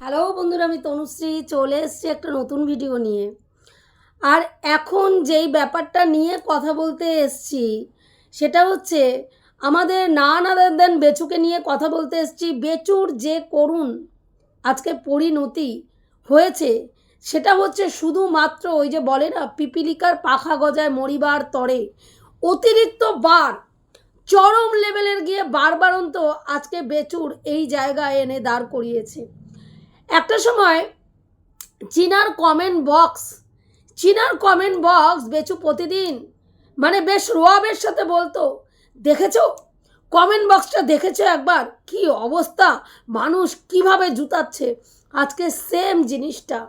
Hello বন্ধুরা, আমি তনুশ্রী চলে এসেছি একটা নতুন ভিডিও নিয়ে। আর এখন যেই ব্যাপারটা নিয়ে কথা বলতে এসছি, সেটা হচ্ছে আমাদের নান আদার দেন বেচুকে নিয়ে কথা বলতে এসছি। বেচুর যে করুণ আজকে পরিণতি হয়েছে, সেটা হচ্ছে শুধুমাত্র ওই যে বলে না, পিপিলিকার পাখা গজায় মরিবার তরে। অতিরিক্ত বার, চরম লেভেলের গিয়ে বারবারন্ত আজকে বেচুর এই জায়গায় এনে দাঁড় করিয়েছে। একটা সময় চীনার কমেন্ট বক্স চীনার কমেন্ট বক্স বেচু প্রতিদিন। মানে বেশ রোয়াবের সাথে বলতো। দেখেছ? কমেন্ট বক্সটা দেখেছ একবার? কি অবস্থা? মানুষ কীভাবে জুতাচ্ছে? আজকে সেম জিনিসটা।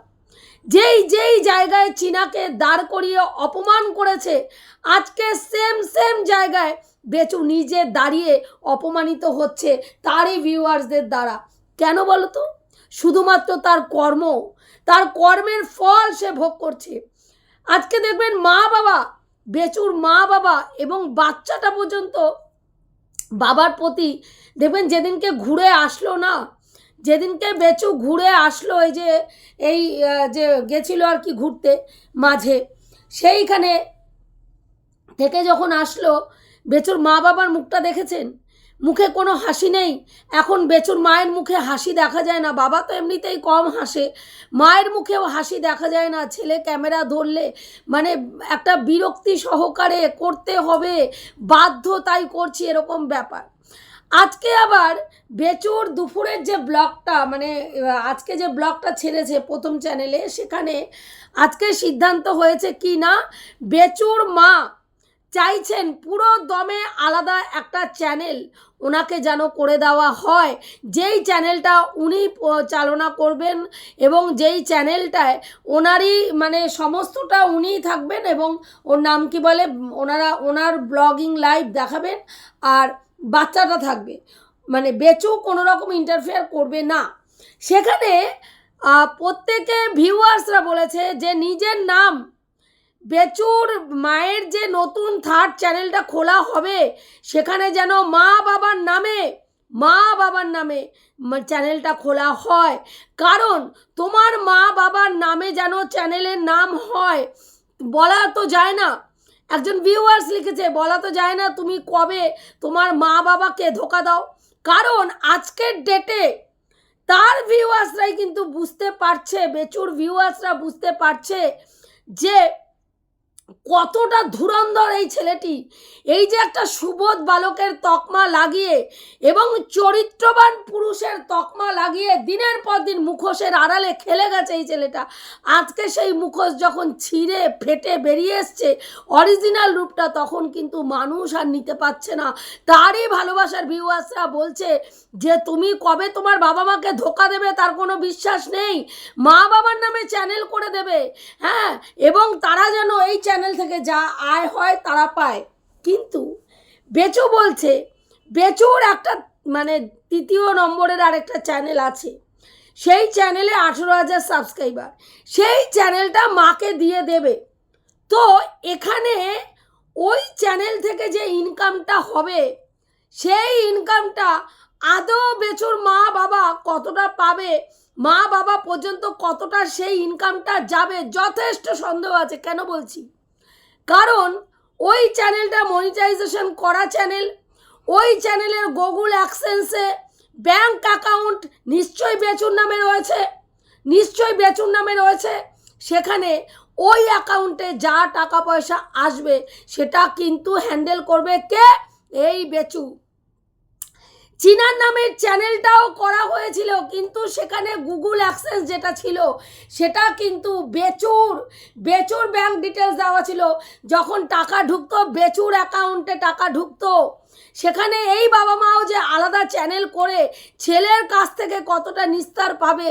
যেই যেই জায়গায় চীনাকে দাঁড় করিয়ে অপমান করেছে, আজকে সেম সেম জায়গায় বেচু নিজে দাঁড়িয়ে অপমানিত হচ্ছে তারই ভিউয়ার্সদের দ্বারা। কেন বলো তো শুধুমাত্র তার কর্ম, তার কর্মের ফল সে ভোগ করছে। আজকে দেখবেন মা বাবা, বেচুর মা বাবা এবং বাচ্চাটা পর্যন্ত বাবার প্রতি দেখবেন যেদিনকে ঘুরে আসলো না, যেদিনকে বেচু ঘুরে আসলো এই যে এই যে গেছিল আর কি ঘুরতে মাঝে, সেইখানে থেকে যখন আসলো, বেচুর মা বাবার মুখটা দেখেছেন? মুখে কোনো হাসি নেই। এখন বেচুর মায়ের মুখে হাসি দেখা যায় না। বাবা তো এমনিতেই কম হাসে। মায়ের মুখেও হাসি দেখা যায় না। ছেলে ক্যামেরা ধরলে মানে একটা বিরক্তি সহকারে করতে হবে। বাধ্য তাই করছি এরকম ব্যাপার। আজকে আবার বেচুর দুপুরের যে ব্লগটা মানে আজকে যে ব্লগটা ছেড়েছে প্রথম চ্যানেলে, সেখানে আজকে সিদ্ধান্ত হয়েছে কি না? বেচুর মা চাইছেন পুরো দমে আলাদা একটা চ্যানেল। ওনাকে যেন করে দেওয়া হয়। যেই চ্যানেলটা উনি চালনা করবেন এবং যেই চ্যানেলটায় ওনারই মানে সমস্তটা উনিই থাকবেন এবং ওর নাম কি বলে, ওনারা, ওনার ব্লগিং লাইভ দেখাবেন আর বাচ্চাটা থাকবে। মানে বেচু কোনো রকম ইন্টারফেয়ার করবে না। সেখানে প্রত্যেকে ভিউয়ার্সরা বলেছে যে নিজের নাম বেচুর মায়ের যে নতুন থার্ড চ্যানেলটা খোলা হবে, সেখানে যেন মা বাবার নামে, মা বাবার নামে চ্যানেলটা খোলা হয়। কারণ তোমার মা বাবার নামে যেন চ্যানেলের নাম হয়, বলা তো যায় না। একজন ভিউয়ার্স লিখেছে, বলা তো যায় না তুমি কবে তোমার মা বাবাকে ধোকা দাও। কারণ আজকের ডেটে তার ভিউয়ার্সরাই কিন্তু বুঝতে পারছে, বেচুর ভিউয়ার্সরা বুঝতে পারছে যে কতটা ধুরন্ধর এই ছেলেটি। এই যে একটা সুবোধ বালকের তকমা লাগিয়ে এবং চরিত্রবান পুরুষের তকমা লাগিয়ে দিনের পর দিন মুখোশের আড়ালে খেলে গেছে এই ছেলেটা। আজকে সেই মুখোশ যখন ছিঁড়ে, ফেটে বেরিয়ে এসছে অরিজিনাল রূপটা তখন কিন্তু মানুষ আর নিতে পারছে না। তারই ভালোবাসার ভিউয়ার্সরা বলছে যে, তুমি কবে তোমার বাবা মাকে ধোকা দেবে তার কোনো বিশ্বাস নেই? মা বাবার নামে চ্যানেল করে দেবে। হ্যাঁ এবং তারা যেন এই চ্যানেল থেকে যা আয় হয় তারা পায়। কিন্তু বেচু বলছে, বেচুর একটা মানে তৃতীয় নম্বরের আরেকটা চ্যানেল আছে। সেই চ্যানেলে আঠেরো হাজার সাবস্ক্রাইবার সেই চ্যানেলটা মাকে দিয়ে দেবে। তো এখানে ওই চ্যানেল থেকে যে ইনকামটা হবে, সেই ইনকামটা আদৌ বেচুর মা বাবা কতটা পাবে, মা বাবা পর্যন্ত কতটা সেই ইনকামটা যাবে, যথেষ্ট সন্দেহ আছে। কেন বলছি? কারণ ওই চ্যানেলটা মনিটাইজেশন করা চ্যানেল ওই চ্যানেলের গুগল অ্যাক্সেন্সে ব্যাঙ্ক অ্যাকাউন্ট নিশ্চয়ই বেচুর নামে রয়েছে, নিশ্চয়ই বেচুর নামে রয়েছে, সেখানে ওই অ্যাকাউন্টে যা টাকা পয়সা আসবে সেটা কিন্তু হ্যান্ডেল করবে কে? এই বেচু। চীনার নামের চ্যানেলটাও করা হয়েছিল, কিন্তু সেখানে গুগল অ্যাক্সেস যেটা ছিল, সেটা কিন্তু বেচুর বেচুর ব্যাংক ডিটেলস দেওয়া ছিল। যখন টাকা ঢুকতো, বেচুর অ্যাকাউন্টে টাকা ঢুকতো। সেখানে এই বাবা মাও যে আলাদা চ্যানেল করে, ছেলের কাছ থেকে কতটা নিস্তার পাবে,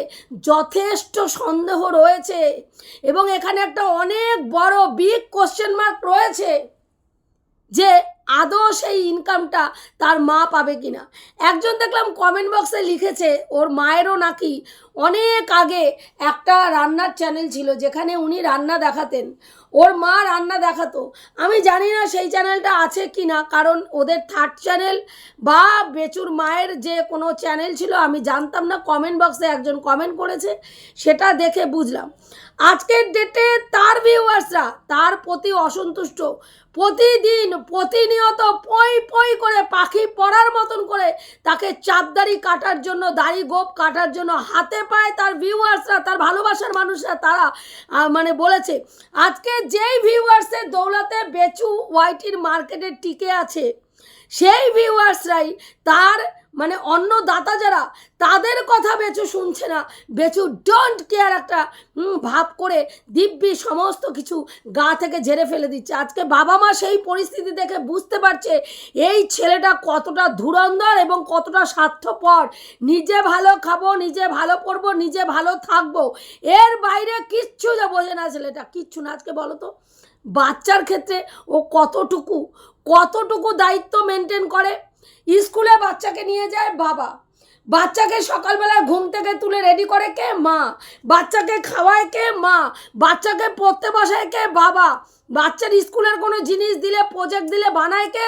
যথেষ্ট সন্দেহ রয়েছে। এবং এখানে একটা অনেক বড় বিগ কোশ্চেন মার্ক রয়েছে। সেই ইনকামটা তার মা পাবে কিনা? একজন দেখলাম কমেন্ট বক্সে লিখেছে, ওর মায়েরও নাকি অনেক আগে একটা রান্নার চ্যানেল ছিল যেখানে উনি রান্না দেখাতেন। ওর মা রান্না দেখাতো। আমি জানি না সেই চ্যানেলটা আছে কি না কারণ ওদের থার্ড চ্যানেল বা বেচুর মায়ের যে কোনো চ্যানেল ছিল, আমি জানতাম না। কমেন্ট বক্সে একজন কমেন্ট করেছে, সেটা দেখে বুঝলাম। আজকের ডেটে তার ভিউয়ার্সরা তার প্রতি অসন্তুষ্ট। প্রতিদিন প্রতিনিয়ত পই পই করে পাখি পড়ার মতন করে তাকে চাপদাড়ি কাটার জন্য, দাড়ি গোপ কাটার জন্য হাতে পায়ে তার ভিউয়ার্সরা তার ভালোবাসার মানুষরা, তারা মানে বলেছে, আজকে যেই ভিউয়ার্সের দৌলতে বেচু ওয়াইটির মার্কেটে টিকে আছে, সেই ভিউয়ার্সরাই তার মানে অন্য দাতা যারা, তাদের কথা বেচু শুনছে না। বেচু ডোন্ট কেয়ার একটা ভাব করে দিব্যি সমস্ত কিছু গা থেকে ঝেড়ে ফেলে দিচ্ছে। আজকে বাবা মা সেই পরিস্থিতি দেখে বুঝতে পারছে এই ছেলেটা কতটা ধুরন্ধর এবং কতটা স্বার্থপর। নিজে ভালো খাব, নিজে ভালো পড়ব, নিজে ভালো থাকব। এর বাইরে কিচ্ছু যা বোঝে না ছেলেটা, কিচ্ছু না। আজকে বলো তো, বাচ্চার ক্ষেত্রে ও কতটুকু কতটুকু দায়িত্ব মেনটেন করে? স্কুলে বাচ্চাকে নিয়ে যায় বাবা। বাচ্চাকে সকালবেলায় ঘুম থেকে তুলে রেডি করে কে মা? বাচ্চাকে খাওয়ায় কে মা? বাচ্চাকে পড়তে বসায় কে বাবা? বাচ্চার স্কুলের কোনো জিনিস দিলে প্রজেক্ট দিলে বানায় কে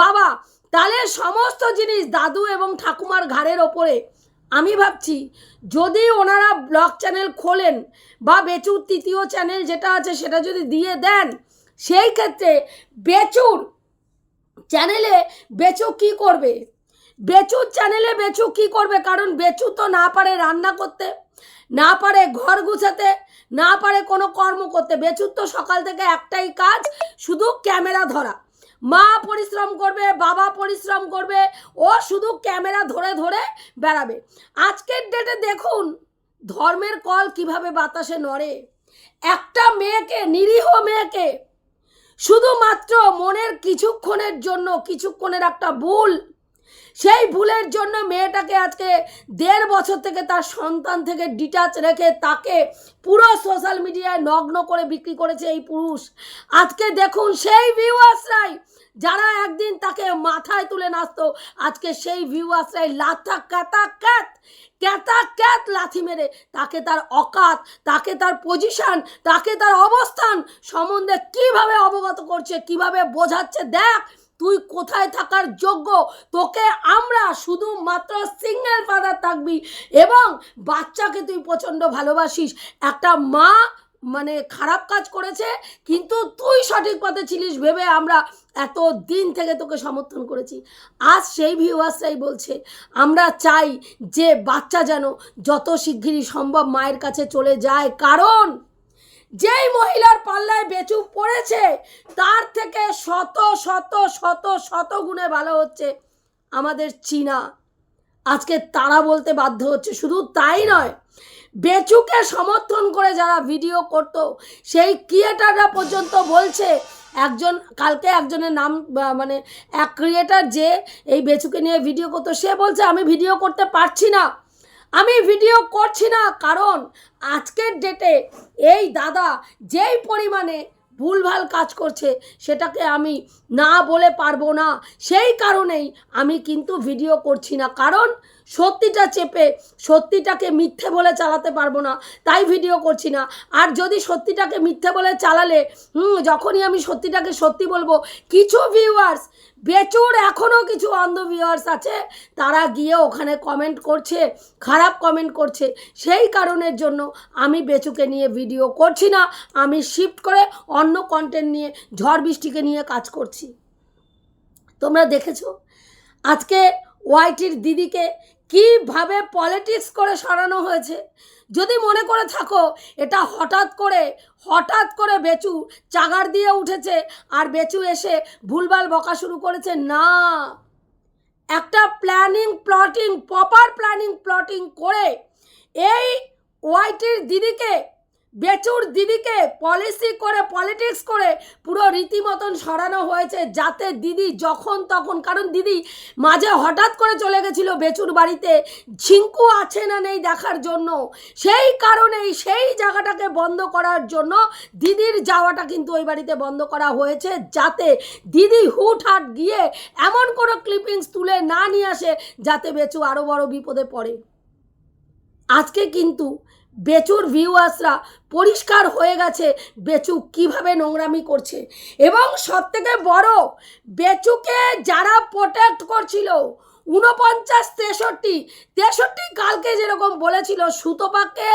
বাবা? তাহলে সমস্ত জিনিস দাদু এবং ঠাকুমার ঘাড়ের ওপরে। আমি ভাবছি, যদি ওনারা ব্লগ চ্যানেল খোলেন বা বেচুর তৃতীয় চ্যানেল যেটা আছে সেটা যদি দিয়ে দেন, সেই ক্ষেত্রে বেচুর চ্যানেলে বেচু কি করবে? বেচুর চ্যানেলে বেচু কি করবে? কারণ বেচু তো না পারে রান্না করতে, না পারে ঘর গুছাতে, না পারে কোনো কর্ম করতে। বেচুর তো সকাল থেকে একটাই কাজ, শুধু ক্যামেরা ধরা। মা পরিশ্রম করবে, বাবা পরিশ্রম করবে, ও শুধু ক্যামেরা ধরে ধরে বেড়াবে। আজকের ডেটে দেখুন, ধর্মের কল কীভাবে বাতাসে নড়ে। একটা মেয়েকে, নিরীহ মেয়েকে শুধুমাত্র মনের কিছুক্ষণের জন্য, কিছুক্ষণের একটা ভুল। সেই ভুলের জন্য মেয়েটাকে আজকে দেড় বছর থেকে তার সন্তান থেকে ডিটাচ রেখে তাকে পুরো সোশ্যাল মিডিয়ায় নগ্ন করে বিক্রি করেছে এই পুরুষ। আজকে দেখুন সেই ভিউয়ার্সরাই যারা একদিন তাকে মাথায় তুলে নাচতো, আজকে সেই ভিউয়ার্সরাই লাথা ক্যাতা ক্যাত ক্যাতা ক্যাত লাথি মেরে তাকে তার অকাত, তাকে তার পজিশন তাকে তার অবস্থান সম্বন্ধে কীভাবে অবগত করছে, কীভাবে বোঝাচ্ছে, দেখ, তুই কোথায় থাকার যোগ্য, তোকে আমরা শুধুমাত্র সিঙ্গেল ফাদার থাকবি এবং বাচ্চাকে তুই প্রচণ্ড ভালোবাসিস, একটা মা মানে খারাপ কাজ করেছে, কিন্তু তুই সঠিক পথে ছিলিস ভেবে আমরা এত দিন থেকে তোকে সমর্থন করেছি। আজ সেই ভিউয়ার্সরাই বলছে, আমরা চাই যে বাচ্চা যেন যত শিগগিরই সম্ভব মায়ের কাছে চলে যায়। কারণ যেই মহিলার পাল্লায় বেচু পড়েছে, তার থেকে শত শত শত শত গুণে ভালো হচ্ছে আমাদের চীনা। আজকে তারা বলতে বাধ্য হচ্ছে। শুধু তাই নয় বেচুকে সমর্থন করে যারা ভিডিও করতো, সেই ক্রিয়েটাররা পর্যন্ত বলছে, একজন, কালকে একজনের নাম মানে এক ক্রিয়েটার যে এই বেচুকে নিয়ে ভিডিও করতো, সে বলছে, আমি ভিডিও করতে পারছি না। আমি ভিডিও করছি না, কারণ আজকের ডেটে এই দাদা যেই পরিমাণে ভুলভাল কাজ করছে, সেটাকে আমি না বলে পারব না। সেই কারণেই আমি কিন্তু ভিডিও করছি না। কারণ সত্যিটা চেপে সত্যিটাকে মিথ্যে বলে চালাতে পারব না, তাই ভিডিও করছি না। আর যদি সত্যিটাকে মিথ্যে বলে চালালে, হুম, যখনই আমি সত্যিটাকে সত্যি বলব, কিছু ভিউয়ার্স বেচুর এখনও কিছু অন্ধ ভিউয়ার্স আছে, তারা গিয়ে ওখানে কমেন্ট করছে, খারাপ কমেন্ট করছে। সেই কারণের জন্য আমি বেচুকে নিয়ে ভিডিও করছি না, আমি শিফট করে অন্য কন্টেন্ট নিয়ে, ঝড় বৃষ্টিকে নিয়ে কাজ করছি। তোমরা দেখেছ? আজকে ওয়াইটির দিদিকে কীভাবে পলিটিক্স করে সরানো হয়েছে? যদি মনে করে থাকো, এটা হঠাৎ করে হঠাৎ করে বেচু চাগার দিয়ে উঠেছে আর বেচু এসে ভুলভাল বকা শুরু করেছে, না। একটা planning plotting proper planning plotting করে এই ওয়াইটির দিদিকে বেচুর দিদিকে পলিসি করে পলিটিক্স করে পুরো রীতিমতন সরানো হয়েছে যাতে দিদি যখন তখন, কারণ দিদি মাঝে হঠাৎ করে চলে গেছিল বেচুর বাড়িতে, ঝিঙ্কু আছে না নেই দেখার জন্য। সেই কারণেই সেই জায়গাটাকে বন্ধ করার জন্য দিদির যাওয়াটা কিন্তু ওই বাড়িতে বন্ধ করা হয়েছে যাতে দিদি হুটহাট গিয়ে এমন কোনো ক্লিপিংস তুলে না নিয়ে আসে যাতে বেচু আরও বড় বিপদে পড়ে। আজকে কিন্তু বেচুর ভিউয়ার্সরা পরিষ্কার হয়ে গেছে বেচু কীভাবে নোংরামি করছে। এবং সবথেকে বড়, বেচুকে যারা প্রোটেক্ট করছিল উনপঞ্চাশ তেষট্টি তেষট্টি কালকে যেরকম বলেছিল, সুতপাকে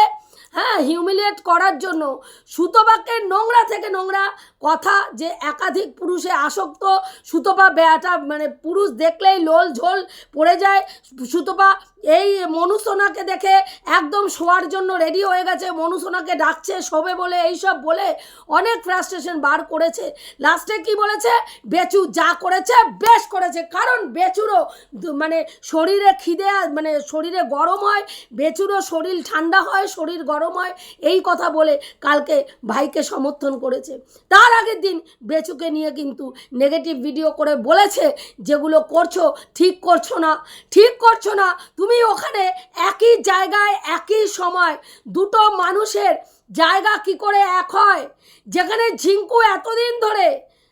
হ্যাঁ হিউমিলিয়েট করার জন্য, সুতপাকে নোংরা থেকে নোংরা কথা যে একাধিক পুরুষে আসক্ত, সুতপা বেয়াটা মানে পুরুষ দেখলেই লোল ঝোল পড়ে যায়, সুতপা এই মনুসোনাকে দেখে একদম শোয়ার জন্য রেডি হয়ে গেছে, মনুসোনাকে ডাকছে শোবে বলে এইসব বলে অনেক ফ্রাস্ট্রেশন বার করেছে। লাস্টে কি বলেছে? বেচু যা করেছে, বেশ করেছে। কারণ বেচুরও মানে শরীরে খিদে মানে শরীরে গরম হয়, বেচুরও শরীর ঠান্ডা হয়, শরীর গরম হয়, এই কথা বলে কালকে ভাইকে সমর্থন করেছে। তার আগের দিন বেচুকে নিয়ে কিন্তু নেগেটিভ ভিডিও করে বলেছে যেগুলো করছ, ঠিক করছ না, ঠিক করছ না। তুমি ওখানে একই জায়গায়, একই সময় দুটো মানুষের জায়গা কি করে এক হয়? যেখানে ঝিঙ্কু এতদিন ধরে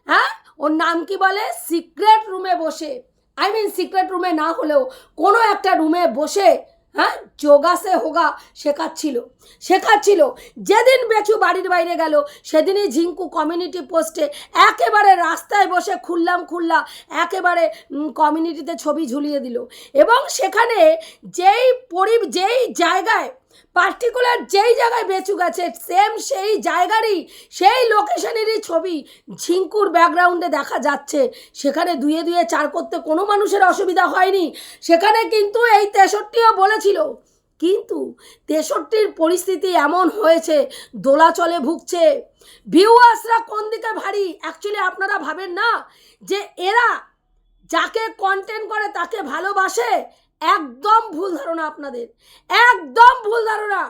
হ্যাঁ? ওর নাম কি বলে? সিক্রেট রুমে বসে। আই মিন সিক্রেট রুমে না হলেও কোনো একটা রুমে বসে হ্যাঁ? যোগাসে হোগা শেখাচ্ছিল। শেখাচ্ছিল। যেদিন বেচু বাড়ির বাইরে গেল, সেদিনই ঝিঙ্কু কমিউনিটি পোস্টে একেবারে রাস্তায় বসে খুললাম খুললা একেবারে কমিউনিটিতে ছবি ঝুলিয়ে দিল। এবং সেখানে যেই পরি, যেই জায়গায় পার্টিকুলার যেই জায়গায় বেচু গেছে সেম সেই জায়গারই, সেই লোকেশনেরই ছবি ঝিঙ্কুর ব্যাকগ্রাউন্ডে দেখা যাচ্ছে। সেখানে দুয়ে দুয়ে চার করতে কোনো মানুষের অসুবিধা হয়নি। সেখানে কিন্তু এই তেষট্টিও বলেছিল। কিন্তু তেষট্টির পরিস্থিতি এমন হয়েছে, দোলাচলে ভুগছে। ভিউয়ার্সরা কোন দিকে ভারী? অ্যাকচুয়ালি আপনারা ভাবেন না যে এরা যাকে কন্টেন্ট করে তাকে ভালোবাসে একদম ভুল ধারণা আপনাদের। একদম ভুল ধারণা।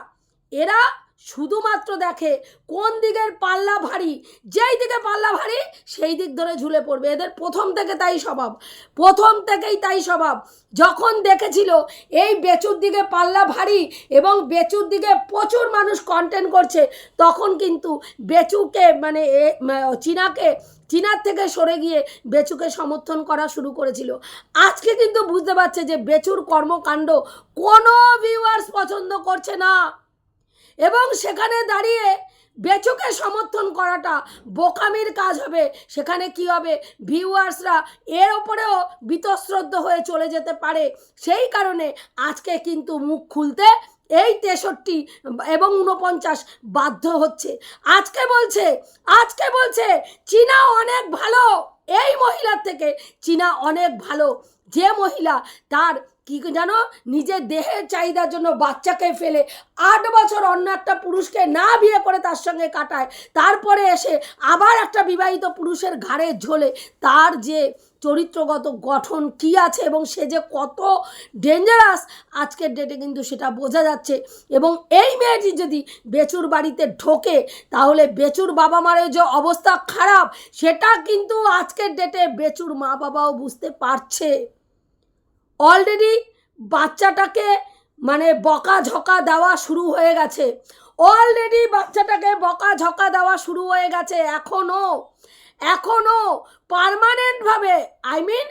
এরা শুধুমাত্র দেখে কোন দিকের পাল্লা ভারী? যেই দিকে পাল্লা ভারী, সেই দিক ধরে ঝুলে পড়বে। এদের প্রথম থেকে তাই স্বভাব। প্রথম থেকেই তাই স্বভাব। যখন দেখেছিল এই বেচুর দিকে পাল্লা ভারী এবং বেচুর দিকে প্রচুর মানুষ কন্টেন্ট করছে, তখন কিন্তু বেচুকে মানে চীনাকে, চীনার থেকে সরে গিয়ে বেচুকে সমর্থন করা শুরু করেছিল। আজকে কিন্তু বুঝতে পারছে যে বেচুর কর্মকাণ্ড কোনো ভিউয়ার্স পছন্দ করছে না। এবং সেখানে দাঁড়িয়ে বেচুকে সমর্থন করাটা বোকামির কাজ হবে। সেখানে কি হবে? ভিউয়ার্সরা এর ওপরেও বিতশ্রদ্ধ হয়ে চলে যেতে পারে। সেই কারণে আজকে কিন্তু মুখ খুলতে এই তেষট্টি এবং উনপঞ্চাশ বাধ্য হচ্ছে। আজকে বলছে আজকে বলছে, চীনা অনেক ভালো। এই মহিলার থেকে চীনা অনেক ভালো। যে মহিলা তার কি জানো? নিজের দেহের চাহিদার জন্য বাচ্চাকে ফেলে আট বছর অন্য একটা পুরুষকে না বিয়ে করে তার সঙ্গে কাটায়। তারপরে এসে আবার একটা বিবাহিত পুরুষের ঘাড়ে ঝোলে। তার যে চরিত্রগত গঠন কি আছে এবং সে যে কত ডেঞ্জারাস আজকের ডেটে কিন্তু সেটা বোঝা যাচ্ছে। এবং এই মেয়েটি যদি বেচুর বাড়িতে ঢোকে, তাহলে বেচুর বাবা মারের যে অবস্থা খারাপ, সেটা কিন্তু আজকের ডেটে বেচুর মা বাবাও বুঝতে পারছে। অলরেডি বাচ্চাটাকে মানে বকা ঝকা দেওয়া শুরু হয়ে গেছে। অলরেডি বাচ্চাটাকে বকা ঝকা দেওয়া শুরু হয়ে গেছে এখনও এখনও পারমানেন্টভাবে আই মিন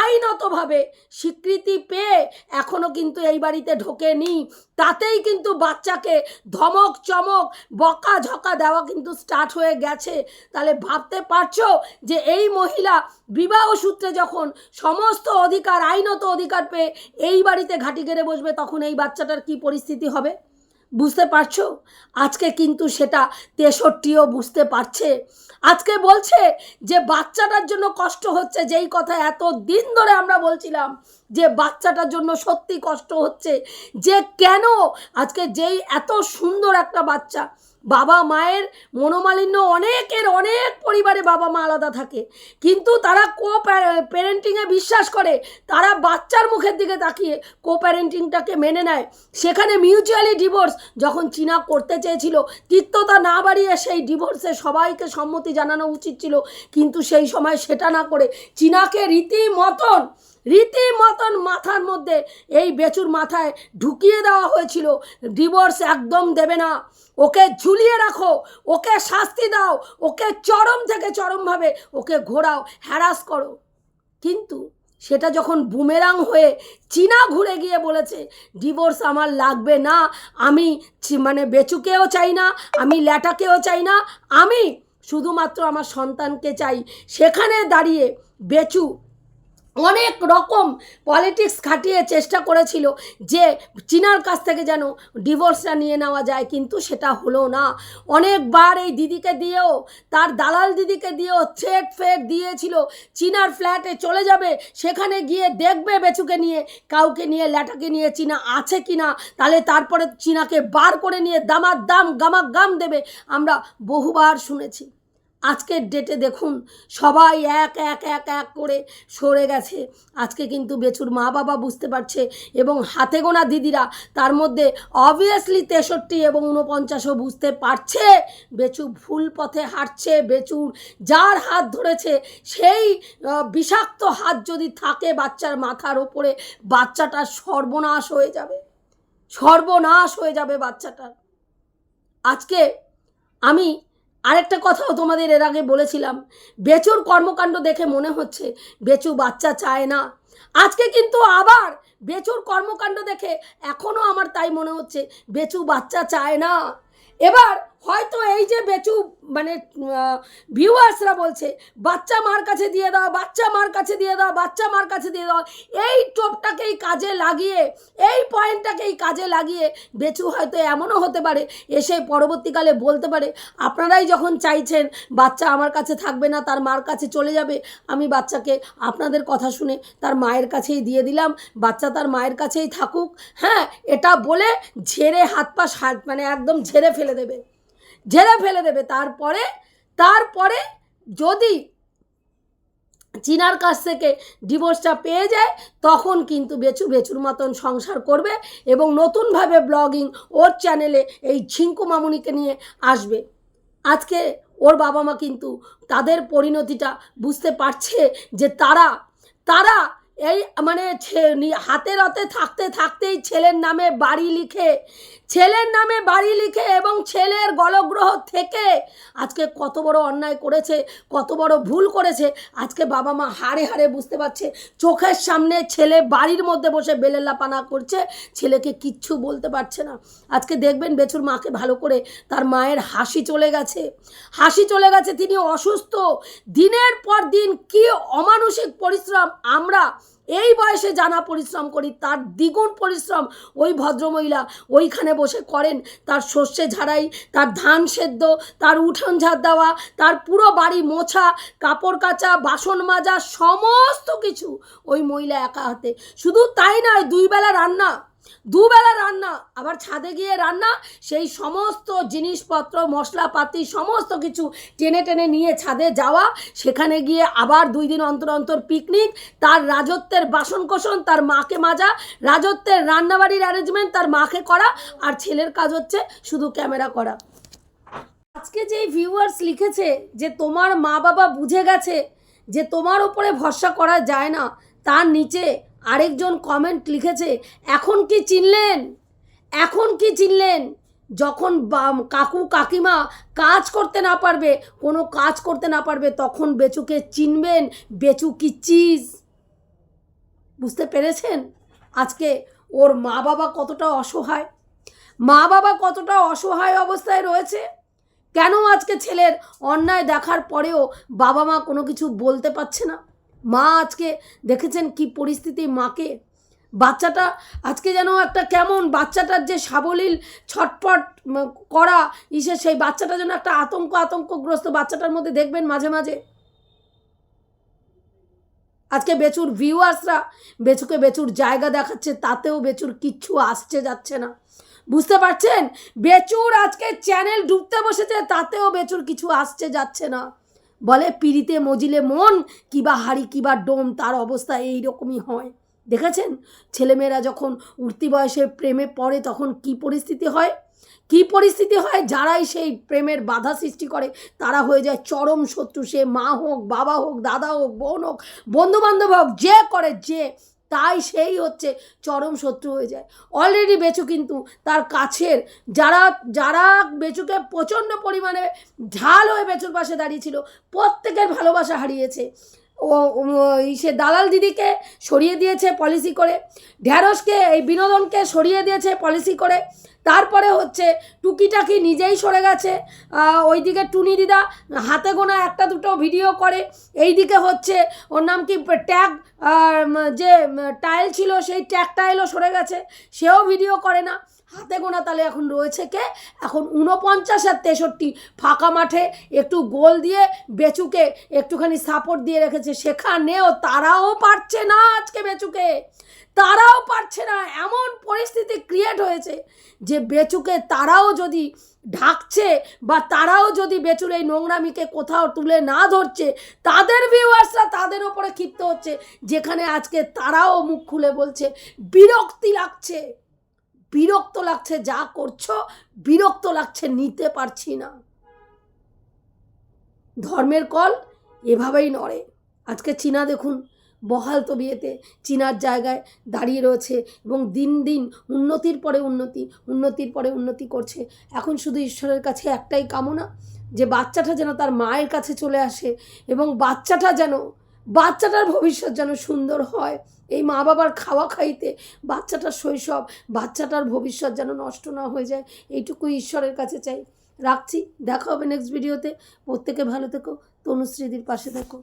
আইনতভাবে স্বীকৃতি পেয়ে এখনও কিন্তু এই বাড়িতে ঢোকেনি। তাতেই কিন্তু বাচ্চাকে ধমক, চমক বকা ঝকা দেওয়া কিন্তু স্টার্ট হয়ে গেছে। তাহলে ভাবতে পারছ যে এই মহিলা বিবাহ সূত্রে যখন সমস্ত অধিকার, আইনত অধিকার পেয়ে এই বাড়িতে ঘাটি গেড়ে বসবে, তখন এই বাচ্চাটার কি পরিস্থিতি হবে? বুঝতে পারছ? আজকে কিন্তু সেটা তেষট্টিও বুঝতে পারছে। আজকে বলছে যে বাচ্চাটার জন্য কষ্ট হচ্ছে, যেই কথা এত দিন ধরে আমরা বলছিলাম যে বাচ্চাটার জন্য সত্যি কষ্ট হচ্ছে, যে কেন আজকে যেই এত সুন্দর একটা বাচ্চা বাবা মায়ের মনোমালিন্য অনেকের, অনেক পরিবারে বাবা মা আলাদা থাকে। কিন্তু তারা কো প্যারেন্টিংয়ে বিশ্বাস করে, তারা বাচ্চার মুখের দিকে তাকিয়ে কো প্যারেন্টিংটাকে মেনে নেয়। সেখানে মিউচুয়ালি ডিভোর্স যখন চীনা করতে চেয়েছিল, তিক্ততা না বাড়িয়ে সেই ডিভোর্সে সবাইকে সম্মতি জানানো উচিত ছিল। কিন্তু সেই সময় সেটা না করে চীনাকে রীতিমতন রীতিমতন মাথার মধ্যে এই বেচুর মাথায় ঢুকিয়ে দেওয়া হয়েছিল। ডিভোর্স একদম দেবে না। ওকে ঝুলিয়ে রাখো, ওকে শাস্তি দাও, ওকে চরম থেকে চরমভাবে ওকে ঘোরাও হ্যারাস করো। কিন্তু সেটা যখন বুমেরাং হয়ে চীনা ঘুরে গিয়ে বলেছে ডিভোর্স আমার লাগবে না, আমি মানে বেচুকেও চাই না, আমি ল্যাটাকেও চাই না, আমি শুধুমাত্র আমার সন্তানকে চাই। সেখানে দাঁড়িয়ে বেচু অনেক রকম পলিটিক্স খাটিয়ে চেষ্টা করেছিল যে চীনার কাছ থেকে যেন ডিভোর্সটা নিয়ে নেওয়া যায়, কিন্তু সেটা হলো না। অনেকবার এই দিদিকে দিয়েও, তার দালাল দিদিকে দিয়েও থ্রেট ফ্রেট দিয়েছিল, চীনার ফ্ল্যাটে চলে যাবে, সেখানে গিয়ে দেখবে বেচুকে নিয়ে, কাউকে নিয়ে, ল্যাটাকে নিয়ে চীনা আছে কি না তাহলে তারপরে চীনাকে বার করে নিয়ে দামার দাম গামাক গাম দেবে, আমরা বহুবার শুনেছি। আজকের ডেটে দেখুন, সবাই এক এক এক এক করে সরে গেছে। আজকে কিন্তু বেচুর মা বাবা বুঝতে পারছে এবং হাতে গোনা দিদিরা, তার মধ্যে অবভিয়াসলি তেষট্টি এবং উনপঞ্চাশও বুঝতে পারছে। বেচু ভুল পথে হাঁটছে, বেচুর যার হাত ধরেছে, সেই বিষাক্ত হাত যদি থাকে বাচ্চার মাথার ওপরে বাচ্চাটার সর্বনাশ হয়ে যাবে। সর্বনাশ হয়ে যাবে বাচ্চাটার। আজকে আমি আরেকটা কথাও তোমাদের এর আগে বলেছিলাম। বেচুর কর্মকাণ্ড দেখে মনে হচ্ছে বেচু বাচ্চা চায় না। আজকে কিন্তু আবার বেচুর কর্মকাণ্ড দেখে এখনও আমার তাই মনে হচ্ছে বেচু বাচ্চা চায় না। এবার হয়তো এই যে বেচু মানে ভিউয়ার্সরা বলছে, বাচ্চা মার কাছে দিয়ে দাও, বাচ্চা মার কাছে দিয়ে দাও, বাচ্চা মার কাছে দিয়ে দাও, এই টোপটাকেই কাজে লাগিয়ে, এই পয়েন্টটাকেই কাজে লাগিয়ে বেচু হয়তো এমনও হতে পারে, এসে পরবর্তীকালে বলতে পারে, আপনারাই যখন চাইছেন, বাচ্চা আমার কাছে থাকবে না, তার মার কাছে চলে যাবে, আমি বাচ্চাকে আপনাদের কথা শুনে তার মায়ের কাছেই দিয়ে দিলাম, বাচ্চা তার মায়ের কাছেই থাকুক। হ্যাঁ এটা বলে ঝেড়ে হাত পা মানে একদম ঝেড়ে ফেলে দেবে। ঝেড়ে ফেলে দেবে। তারপরে তারপরে যদি চীনার কাছ থেকে ডিভোর্সটা পেয়ে যায়, তখন কিন্তু বেচু, বেচুর মতন সংসার করবে এবং নতুনভাবে ব্লগিং ওর চ্যানেলে এই ঝিঙ্কু মামুনিকে নিয়ে আসবে। আজকে ওর বাবা মা কিন্তু তাদের পরিণতিটা বুঝতে পারছে যে তারা তারা এই মানে হাতে রতে থাকতে থাকতেই ছেলের নামে বাড়ি লিখে, ছেলের নামে বাড়ি লিখে এবং ছেলের গলগ্রহ থেকে আজকে কত বড় অন্যায় করেছে, কত বড় ভুল করেছে, আজকে বাবা মা হাড়ে হাড়ে বুঝতে পারছে, চোখের সামনে ছেলে বাড়ির মধ্যে বসে বেলেল্লাপানা করছে, ছেলেকে কিচ্ছু বলতে পারছে না। আজকে দেখবেন বেচুর মাকে ভালো করে তার মায়ের হাসি চলে গেছে। হাসি চলে গেছে, তিনি অসুস্থ। দিনের পর দিন কি অমানসিক পরিশ্রম আমরা এই বয়সে জানা পরিশ্রম করি, তার দ্বিগুণ পরিশ্রম ওই ভদ্রমহিলা ওইখানে বসে করেন। তার শস্যে ঝাড়াই, তার ধান সেদ্ধ, তার উঠোন ঝাড় দেওয়া, তার পুরো বাড়ি মোছা, কাপড় কাচা, বাসন মাজা, সমস্ত কিছু ওই মহিলা একা হাতে। শুধু তাই নয়, দুই বেলা রান্না। দুবেলা রান্না, আবার ছাদে গিয়ে রান্না, সেই সমস্ত জিনিসপত্র, মশলাপাতি, সমস্ত কিছু টেনে টেনে নিয়ে ছাদে যাওয়া, সেখানে গিয়ে আবার দুই দিন অন্তর অন্তর পিকনিক তার রাজত্বের বাসনকোসন, তার মাকে মাজা, রাজত্বের রান্নাবাড়ির অ্যারেঞ্জমেন্ট তার মাকে করা, আর ছেলের কাজ হচ্ছে শুধু ক্যামেরা করা। আজকে যেই ভিউয়ার্স লিখেছে যে তোমার মা বাবা বুঝে গেছে যে তোমার ওপরে ভরসা করা যায় না, তার নিচে আরেকজন কমেন্ট লিখেছে, এখন কি চিনলেন? এখন কি চিনলেন? যখন কাকু কাকিমা কাজ করতে না পারবে, কোনো কাজ করতে না পারবে, তখন বেচুকে চিনবেন, বেচু কি চিজ? বুঝতে পেরেছেন? আজকে ওর মা বাবা কতটা অসহায়। মা বাবা কতটা অসহায় অবস্থায় রয়েছে। কেন আজকে ছেলের অন্যায় দেখার পরেও বাবা মা কোনো কিছু বলতে পারছে না? মা আজকে দেখেছেন কি পরিস্থিতি? মাকে, বাচ্চাটা আজকে যেন একটা কেমন বাচ্চাটার যে সাবলীল ছটপট করা ইসে, সেই বাচ্চাটা যেন একটা আতঙ্ক, আতঙ্কগ্রস্ত বাচ্চাটার মধ্যে দেখবেন মাঝে মাঝে। আজকে বেচুর ভিউয়ার্সরা বেচুকে বেচুর জায়গা দেখাচ্ছে, তাতেও বেচুর কিচ্ছু আসছে, যাচ্ছে না। বুঝতে পারছেন? বেচুর আজকে চ্যানেল ডুবতে বসেছে, তাতেও বেচুর কিছু আসছে, যাচ্ছে না। বলে পিড়িতে মজিলে মন কিবা হাড়ি কিবা ডোম, তার অবস্থা এই রকমই হয়। দেখেছেন? ছেলেমেয়েরা যখন উঠতি বয়সে প্রেমে পড়ে, তখন কি পরিস্থিতি হয়? কি পরিস্থিতি হয়? যারাই সেই প্রেমের বাধা সৃষ্টি করে, তারা হয়ে যায় চরম শত্রু। সে মা হোক, বাবা হোক, দাদা হোক, বোন হোক, বন্ধুবান্ধব হোক, যে করে যে তাই সেই হচ্ছে চরম শত্রু হয়ে যায়। অলরেডি বেচু কিন্তু তার কাছের যারা যারা বেচুকে প্রচণ্ড পরিমাণে ঝাল হয়ে বেচুর পাশে দাঁড়িয়েছিল প্রত্যেকের ভালোবাসা হারিয়েছে। ও সে দালাল দিদিকে সরিয়ে দিয়েছে পলিসি করে। ঢ্যাঁড়সকে এই বিনোদনকে সরিয়ে দিয়েছে পলিসি করে। তারপরে হচ্ছে টুকিটাকি নিজেই সরে গেছে। ওইদিকে টুনি দিদা হাতে গোনা একটা দুটো ভিডিও করে। এই দিকে হচ্ছে ওর নাম কি? ট্যাগ যে টাইল ছিল সেই ট্যাগ টাইলও সরে গেছে। সেও ভিডিও করে না। হাতে গোনা তাহলে এখন রয়েছে কে? এখন উনপঞ্চাশ আর তেষট্টি, ফাঁকা মাঠে একটু গোল দিয়ে বেচুকে একটুখানি সাপোর্ট দিয়ে রেখেছে। সেখানেও তারাও পারছে না আজকে বেচুকে। তারাও পারছে না। এমন পরিস্থিতি ক্রিয়েট হয়েছে যে বেচুকে তারাও যদি ঢাকছে বা তারাও যদি বেচুর এই নোংরামিকে কোথাও তুলে না ধরছে, তাদের ভিউয়ার্সরা তাদের ওপরে ক্ষিপ্ত হচ্ছে। যেখানে আজকে তারাও মুখ খুলে বলছে, বিরক্তি লাগছে। বিরক্ত লাগছে, যা করছ বিরক্ত লাগছে, নিতে পারছি না। ধর্মের কল এভাবেই নড়ে। আজকে চীনা দেখুন, বহাল তো বিয়েতে চীনার জায়গায় দাঁড়িয়ে রয়েছে এবং দিন দিন উন্নতির পরে উন্নতি, উন্নতির পরে উন্নতি করছে। এখন শুধু ঈশ্বরের কাছে একটাই কামনা, যে বাচ্চাটা যেন তার মায়ের কাছে চলে আসে এবং বাচ্চাটা যেন বাচ্চাটার ভবিষ্যৎ যেন সুন্দর হয়। এই মা বাবার খাওয়া খাইতে বাচ্চাটার শৈশব, বাচ্চাটার ভবিষ্যৎ যেন নষ্ট না হয়ে যায় এইটুকু ঈশ্বরের কাছে চাই। রাখছি, দেখা হবে নেক্সট ভিডিওতে প্রত্যেকে ভালো থেকো, তনুশ্রীদির পাশে থেকো।